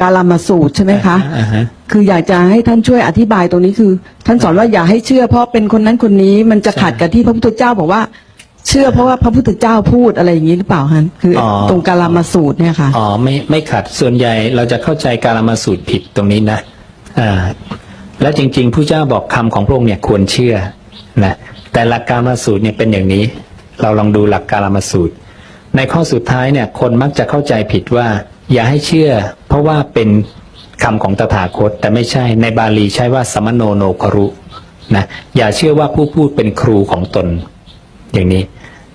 กาลามาสูตรใช่ไหมคะ อ่าฮะ คืออยากจะให้ท่านช่วยอธิบายตรงนี้คือ ท่านสอนว่าอย่าให้เชื่อเพราะเป็นคนนั้นคนนี้มันจะขัดกับที่พระพุทธเจ้าบอกว่า เชื่อเพราะว่าพระพุทธเจ้าพูดอะไรอย่างนี้หรือเปล่าฮะคือออ ตรงกาลามาสูตรเนี่ยค่ะ อ๋อไม่ไม่ขัดส่วนใหญ่เราจะเข้าใจการมาสูตรผิดตรงนี้นะอ่าและจริงๆผู้เจ้าบอกคำของพระองค์เนี่ยควรเชื่อนะแต่หลักการมาสูตรเนี่ยเป็นอย่างนี้ เราลองดูหลักการมาสูตร ในข้อสุดท้ายเนี่ยคนมักจะเข้าใจผิดว่า อย่าให้เชื่อ เพราะว่าเป็นคำของตถาคต แต่ไม่ใช่ในบาลีใช้ว่าสมโนโนครุนะอย่าเชื่อว่าผู้พูดเป็นครูของตน อย่างนี้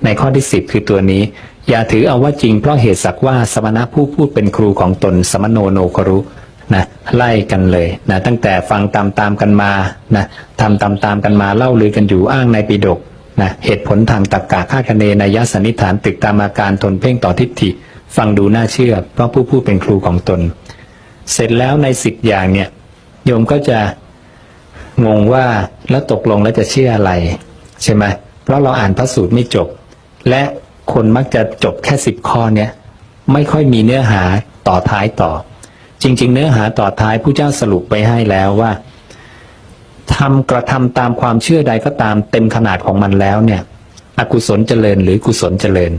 ในข้อที่สิบคือตัวนี้ อย่าถือเอาว่าจริงเพราะเหตุสักว่าสมณะผู้พูดเป็นครูของตน สมโนโนครุนะไล่กันเลยนะตั้งแต่ฟังตามตามกันมานะทำตามตามกันมาเล่าลือกันอยู่อ้างในปิฎกนะเหตุผลทางตรรกะคาคะเนนยสันนิฐานตึกตามอาการทนเพ่งต่อทิฏฐิ ฟังดูน่าเชื่อ เพราะผู้พูดเป็นครูของตน เสร็จแล้วในสิบอย่างเนี่ย โยมก็จะงงว่าแล้วตกลงแล้วจะเชื่ออะไร ใช่ไหมเพราะเราอ่านพระสูตรไม่จบ และคนมักจะจบแค่สิบข้อเนี้ยไม่ค่อยมีเนื้อหาต่อท้ายต่อ จริง ๆ เนื้อหาต่อท้ายผู้เจ้าสรุปไปให้แล้วว่าทำกระทำตามความเชื่อใดก็ตามเต็มขนาดของมันแล้วเนี่ย อกุศลเจริญหรือกุศลเจริญ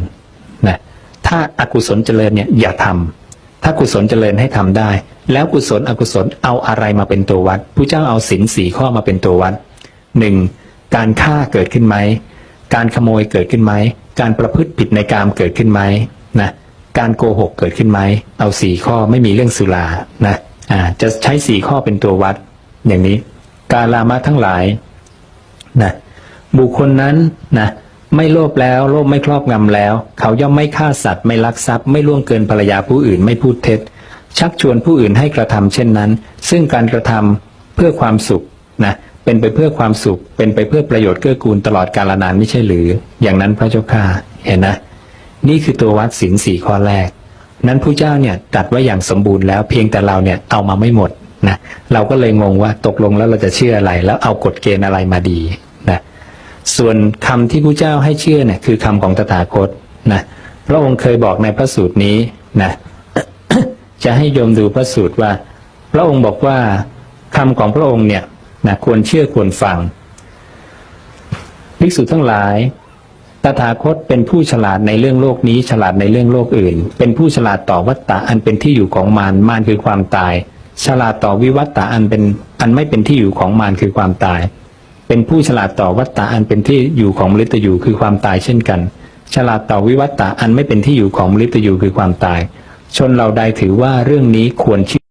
นะ ถ้าอากุศลเจริญเนี่ยอย่าทำถ้ากุศลเจริญให้ทำได้ แล้วกุศลอกุศลเอาอะไรมาเป็นตัววัดผู้เจ้าเอาศีลสี่ข้อมาเป็นตัววัดหนึ่งการฆ่าเกิดขึ้นไหมการขโมยเกิดขึ้นไหมการประพฤติผิดในกามเกิดขึ้นไหมนะการโกหกเกิดขึ้นไหมเอาสี่ข้อไม่มีเรื่องสุรานะอ่าจะใช้สี่ข้อเป็นตัววัด อย่างนี้ การลามะทั้งหลายนะบุคคลนั้นนะ ไม่โลภแล้ว โลภไม่ครอบงำแล้ว เขาย่อมไม่ฆ่าสัตว์ไม่ลักทรัพย์ไม่ล่วงเกินภรรยาผู้อื่นไม่พูดเท็จ ชักชวนผู้อื่นให้กระทำเช่นนั้น ซึ่งการกระทำเพื่อความสุขนะเป็นไปเพื่อความสุข เป็นไปเพื่อประโยชน์เกื้อกูลตลอดกาลนานไม่ใช่หรือ อย่างนั้นพระเจ้าข้าเห็นนะ นี่คือตัววัดศีลสี่ข้อแรก นั้นผู้เจ้าเนี่ยตัดไว้อย่างสมบูรณ์แล้วเพียงแต่เราเนี่ยเอามาไม่หมดนะเราก็เลยงงว่าตกลงแล้วเราจะเชื่ออะไร แล้วเอากฎเกณฑ์อะไรมาดี ส่วนคำที่ผู้เจ้าให้เชื่อเนี่ยคือคำของตถาคตนะพระองค์เคยบอกในพระสูตรนี้นะจะให้โยมดูพระสูตรว่า พระองค์บอกว่าคำของพระองค์เนี่ยนะควรเชื่อควรฟังภิกษุทั้งหลาย ตถาคตเป็นผู้ฉลาดในเรื่องโลกนี้ ฉลาดในเรื่องโลกอื่น เป็นผู้ฉลาดต่อวัตตะอันเป็นที่อยู่ของมารมารคือความตาย ฉลาดต่อวิวัตตะอันเป็นอันไม่เป็นที่อยู่ของมารคือความตาย เป็นผู้ฉลาดต่อวัตตะอันเป็นที่อยู่ของมฤตยูคือความตายเช่นกัน ฉลาดต่อวิวัตตะอันไม่เป็นที่อยู่ของมฤตยูคือความตาย ชนเราใดถือว่าเรื่องนี้ควรชื่อ